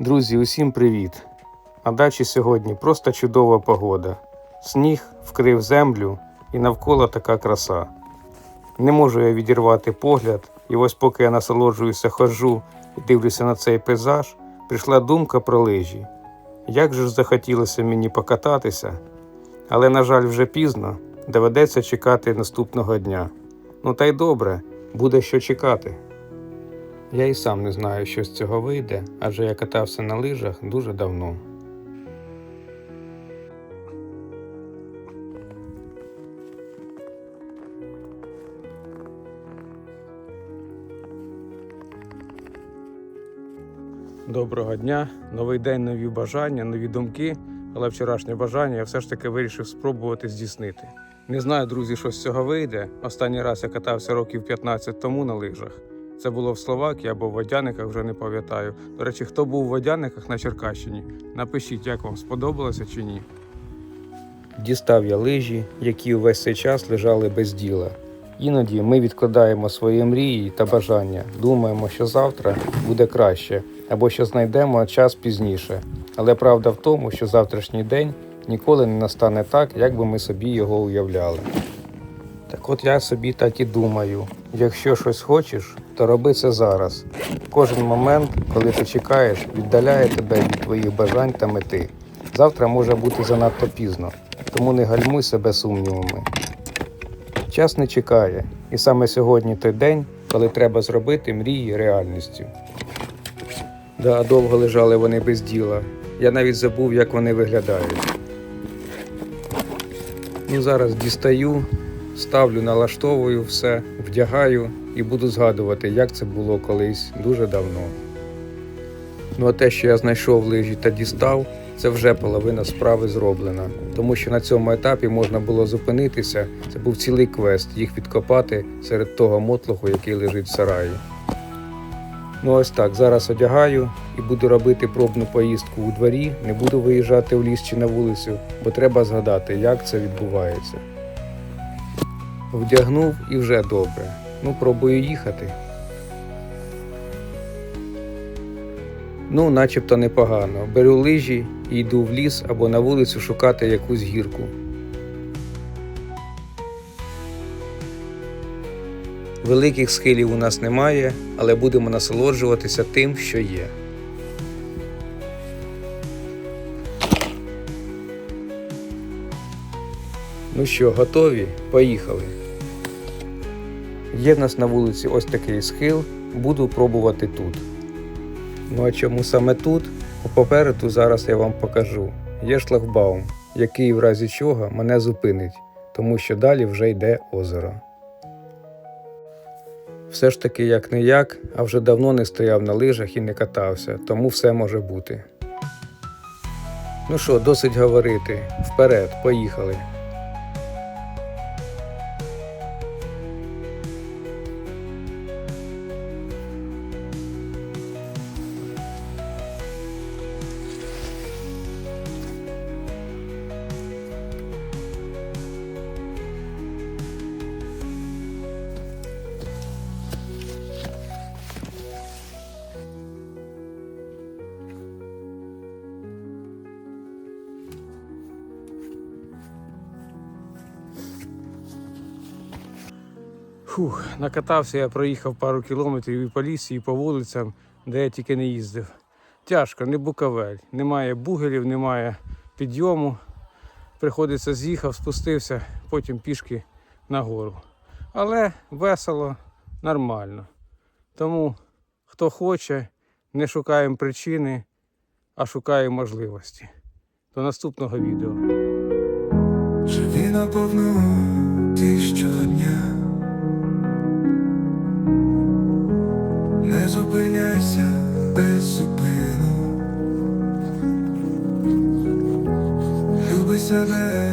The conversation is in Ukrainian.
Друзі, усім привіт! На дачі сьогодні просто чудова погода. Сніг вкрив землю і навколо така краса. Не можу я відірвати погляд, і ось поки я насолоджуюся, ходжу і дивлюся на цей пейзаж, прийшла думка про лижі. Як же ж захотілося мені покататися, але, на жаль, вже пізно доведеться чекати наступного дня. Ну та й добре, буде що чекати. Я і сам не знаю, що з цього вийде, адже я катався на лижах дуже давно. Доброго дня, новий день, нові бажання, нові думки. Але вчорашнє бажання я все ж таки вирішив спробувати здійснити. Не знаю, друзі, що з цього вийде. Останній раз я катався років 15 тому на лижах. Це було в Словакії або в Водяниках, вже не пам'ятаю. До речі, хто був у Водяниках на Черкащині, напишіть, як вам сподобалося чи ні. Дістав я лижі, які увесь цей час лежали без діла. Іноді ми відкладаємо свої мрії та бажання, думаємо, що завтра буде краще, або що знайдемо час пізніше. Але правда в тому, що завтрашній день ніколи не настане так, як би ми собі його уявляли. Так от я собі так і думаю: якщо щось хочеш, то роби це зараз. Кожен момент, коли ти чекаєш, віддаляє тебе від твоїх бажань та мети. Завтра може бути занадто пізно, тому не гальмуй себе сумнівами. Час не чекає, і саме сьогодні той день, коли треба зробити мрії реальністю. Да, довго лежали вони без діла. Я навіть забув, як вони виглядають. Ну, зараз дістаю, ставлю, налаштовую все, вдягаю і буду згадувати, як це було колись дуже давно. Ну а те, що я знайшов лижі та дістав, це вже половина справи зроблена. Тому що на цьому етапі можна було зупинитися. Це був цілий квест, їх відкопати серед того мотлоху, який лежить в сараї. Ну ось так, зараз одягаю і буду робити пробну поїздку у дворі, не буду виїжджати в ліс чи на вулицю, бо треба згадати, як це відбувається. Вдягнув і вже добре. Ну, пробую їхати. Ну, начебто непогано. Беру лижі і йду в ліс або на вулицю шукати якусь гірку. Великих схилів у нас немає, але будемо насолоджуватися тим, що є. Ну що, готові? Поїхали. Є в нас на вулиці ось такий схил, буду пробувати тут. Ну а чому саме тут? Попереду зараз я вам покажу. Є шлагбаум, який в разі чого мене зупинить, тому що далі вже йде озеро. Все ж таки, як не як, а вже давно не стояв на лижах і не катався, тому все може бути. Ну що, досить говорити. Вперед, поїхали. Фух, накатався, я проїхав пару кілометрів і по лісі, і по вулицям, де я тільки не їздив. Тяжко, не буковель. Немає бугелів, немає підйому. Приходиться з'їхав, спустився, потім пішки нагору. Але весело, нормально. Тому, хто хоче, не шукаємо причини, а шукаємо можливості. До наступного відео. Живі наповну ти щодня. Зупиняйся без зупину. Люби себе,